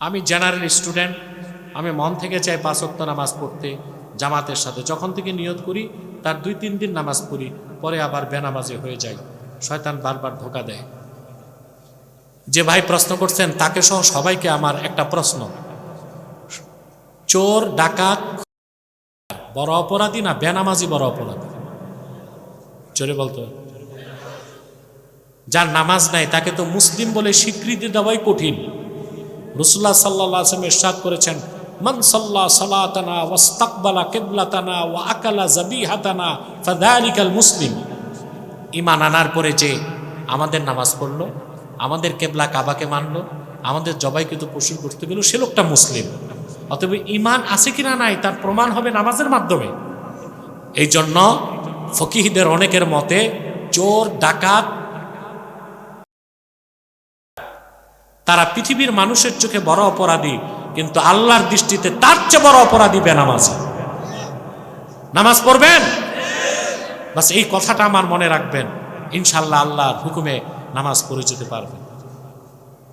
আমি general student, আমি মন থেকে চাই পাঁচ ওয়াক্ত নামাজ পড়তে, জামাতের সাথে। যখন থেকে নিয়ত করি, তার দুই তিন দিন নামাজ পড়ি, পরে আবার বেনামাজে হয়ে যায়। শয়তান বারবার ধোকা দেয়। যে ভাই প্রশ্ন করছেন, তাকে সহ সবাইকে আমার একটা প্রশ্ন। চোর, ডাকাত, বড় অপরাধী না বেনামাজি বড় অপরাধী? চোরে বলতো। যার নামাজ নাই, তাকে তো মুসলিম বলে স্বীকৃতি দেওয়াই কঠিন। রসুল্লাহ সাল্লাহ আসলাম ইরশাদ করেছেন, মান সাল্লাহ সালাতানা ওয়াস্তাকবালা কেবলাতানা ওয়া আকালা জাবিহাতানা ফাদালিকাল মুসলিম। ইমান আনার পরে যে আমাদের নামাজ পড়ল, আমাদের কেবলা কাবাকে মানলো, আমাদের জবাইকৃত পশুর করতে গেল সে লোকটা মুসলিম। অতএব ইমান আছে কিনা নাই, তার প্রমাণ হবে নামাজের মাধ্যমে। এই জন্য ফকিহিদের অনেকের মতে চোর, ডাকাত তারা পৃথিবীর মানুষের চোখে বড় অপরাধী, কিন্তু আল্লাহর দৃষ্টিতে তার চেয়ে বড় অপরাধী বেনামাজি। নামাজ পড়বেন? বাস এই কথাটা আমার মনে রাখবেন। ইনশাল্লাহ আল্লাহর হুকুমে নামাজ পড়ে যেতে পারবেন।